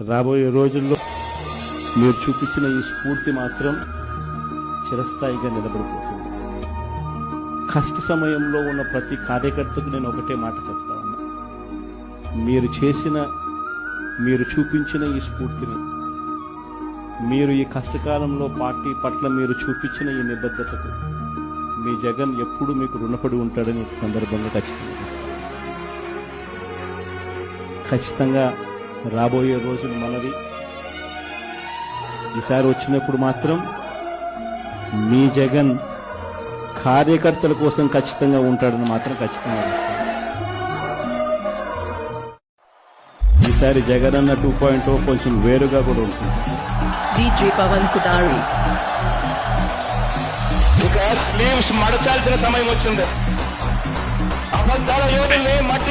రాబోయే రోజుల్లో మీరు చూపించిన ఈ స్ఫూర్తి మాత్రం చిరస్థాయిగా నిలబడిపోతుంది. కష్ట సమయంలో ఉన్న ప్రతి కార్యకర్తకు నేను ఒకటే మాట చెప్తా ఉన్నా. మీరు చేసిన మీరు చూపించిన ఈ స్ఫూర్తిని మీరు ఈ కష్టకాలంలో పార్టీ పట్ల మీరు చూపించిన ఈ నిబద్ధతకు మీ జగన్ ఎప్పుడు మీకు రుణపడి ఉంటాడని సందర్భంగా ఖచ్చితంగా. ఖచ్చితంగా రాబోయే రోజులు మనవి ఈసారి వచ్చినప్పుడు మాత్రం మీ జగన్ కార్యకర్తల కోసం ఖచ్చితంగా ఉంటాడని మాత్రం ఖచ్చితంగా. ఈసారి జగన్ అన్న టూ పాయింట్ కొంచెం వేరుగా కూడా ఉంటుంది. ఇక స్లీవ్స్ మడచాల్సిన సమయం వచ్చింది అబద్ధాల యోధుల్ని మట్టి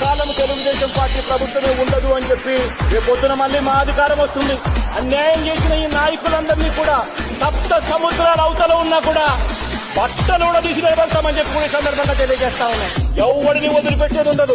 కాలం తెలుగుదేశం పార్టీ ప్రభుత్వమే ఉండదు అని చెప్పి రేపొద్దున పొద్దున మళ్ళీ మా అధికారం వస్తుంది. అన్యాయం చేసిన ఈ నాయకులందరినీ కూడా సప్త సముద్రాల అవతల ఉన్నా కూడా బట్టలు కూడా తీసి నిలబడతామని చెప్పి కూడా ఈ సందర్భంగా తెలియజేస్తా ఉన్నాయి ఎవరిని వదిలిపెట్టేది ఉండదు.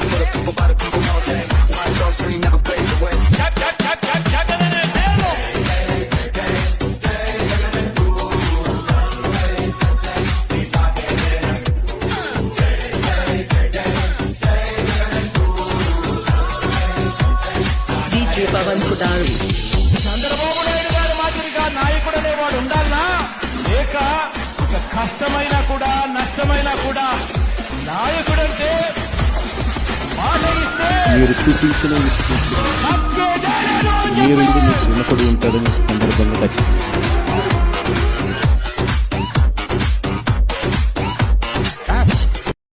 Kudari. చంద్రబాబు నాయుడు గారి మాదిరిగా నాయకుడు అనేవాడు ఉండాలనా లేక కష్టమైనా కూడా నష్టమైనా కూడా నాయకుడంటే మాట ఇస్తే మీరు చూపించిన మీరు ఇది మీకు రుణపడి ఉంటాడని ఈ సందర్భంగా ఖచ్చితంగా